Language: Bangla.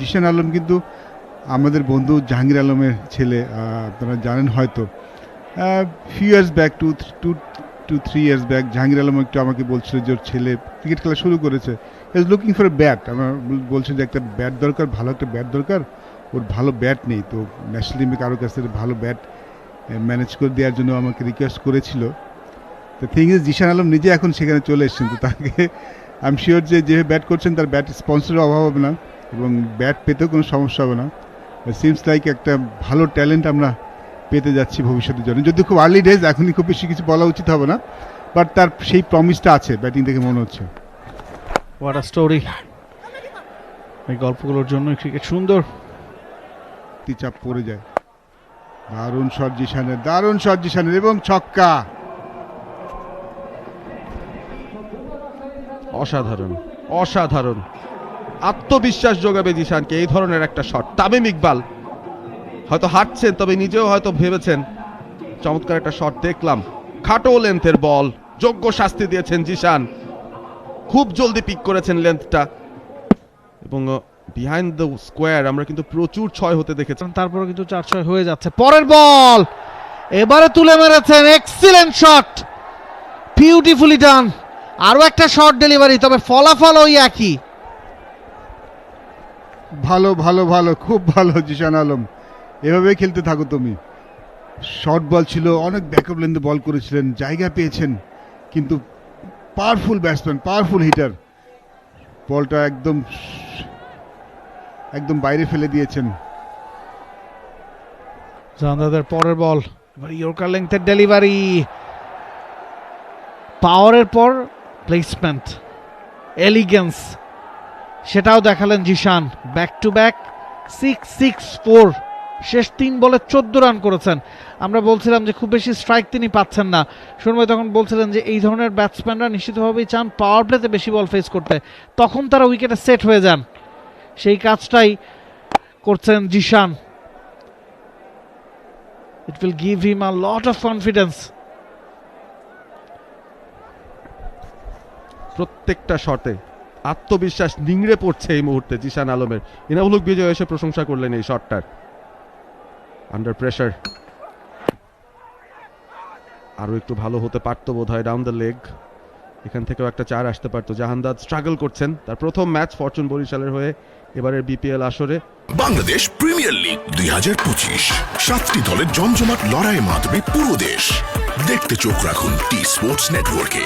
জিশান আলম কিন্তু আমাদের বন্ধু জাহাঙ্গীর আলমের ছেলে আপনারা জানেন হয়তো। Few years back two two two three years back Jahangir Alam একটু আমাকে বলছিল যে ওর ছেলে ক্রিকেট খেলা শুরু করেছে। Is looking for a bat আমার বল- বলছে যে, একটা ব্যাট দরকার, ভালো একটা ব্যাট দরকার। ওর ভালো ব্যাট নেই। তো ন্যাশনাল টিমে কারোর কাছ থেকে ভালো ব্যাট ম্যানেজ করে দেওয়ার জন্য আমাকে রিকোয়েস্ট করেছিল। তো থিং ইজ জিশান আলম নিজে এখন সেখানে চলে এসেছেন। তো তাকে আই এম শিওর যে, যেভাবে ব্যাট করছেন, তার ব্যাট স্পন্সরের অভাব হবে না। এবং ব্যাট পেতেও কোনো সমস্যা হবে না। সিমস লাইক একটা ভালো ট্যালেন্ট আমরা পেতে যাচ্ছি ভবিষ্যতের জন্য। যদি খুব আর্লি ডেজ এখনই খুব বেশি কিছু বলা উচিত হবে না বাট তার সেই প্রমিসটা আছে ব্যাটিং দেখে মনে হচ্ছে। হোয়াট আ স্টোরি এই গল্পগুলোর জন্য ক্রিকেট সুন্দর। চাপ পড়ে যায়। দারুণ শট জিশানের দারুণ শট জিশানের এবং ছক্কা। অসাধারণ অসাধারণ। আত্মবিশ্বাস যোগাবে জিশানকে, এই ধরনের একটা শট তামিম ইকবাল হয়তো হাঁটছেন, তবে নিজেও হয়তো ভেবেছেন, চমৎকার একটা শট দেখলাম। খাটো লেন্থের বল যোগ্য শাস্তি দিয়েছেন জিশান। খুব জলদি পিক করেছেন লেন্থটা এবং বিহাইন্ড দ্য স্কোয়ার আমরা কিন্তু প্রচুর ছয় হতে দেখেছি। তারপরে কিন্তু চার ছয় হয়ে যাচ্ছে। পরের বল এবারে তুলে মেরেছেন এক্সিলেন্ট শট বিউটিফুলি ডান আরও একটা শট ডেলিভারি তবে ফলাফল ওই একই। ভালো ভালো ভালো, খুব ভালো, জিশান আলম। এভাবেই খেলতে থাকো তুমি। শর্ট বল ছিল, অনেক ব্যাকআপ লেন্থে বল করেছিলেন, জায়গা পেয়েছেন, কিন্তু পাওয়ারফুল ব্যাটসম্যান পাওয়ারফুল হিটার বলটা একদম একদম বাইরে ফেলে দিয়েছেন। জান্দাদের পরের বল এবার ইয়র্কার লেংথের ডেলিভারি পাওয়ারের পর প্লেসমেন্ট এলিগেন্স সেটাও দেখালেন Zeeshan. Back to back six six four শেষ তিন বলে চোদ্দ রান করেছেন। আমরা বলছিলাম যে খুব বেশি স্ট্রাইক তিনি পাচ্ছেন না। সুরময় তখন বলছিলেন যে এই ধরনের ব্যাটসম্যানরা নিশ্চিতভাবেই চান পাওয়ার প্লেতে বেশি বল ফেস করতে। তখন তারা উইকেটে সেট হয়ে যান। সেই কাজটাই করছেন Zeeshan. It will give him a lot of confidence. প্রত্যেকটা শটে আত্মবিশ্বাস নিংড়ে পড়ছে এই মুহূর্তে জিশান আলমের। ইনামুলক বিজয় এসে প্রশংসা করলেন এই শটটার। আন্ডার প্রেশার আরও একটু ভালো হতে পারতো বোধ হয় ডাউন দ্য লেগ এখান থেকেও একটা চার আসতে পারতো। জাহানদাদ স্ট্রাগল করছেন। তার প্রথম ম্যাচ ফরচুন বরিশালের হয়ে এবারের বিপিএল আসরে। বাংলাদেশ প্রিমিয়ার লিগ দুই হাজার পঁচিশ। সাতটি দলের জমজমাট লড়াইয়ের মাধ্যমে পুরো দেশ। দেখতে চোখ রাখুন টি স্পোর্টস নেটওয়ার্কে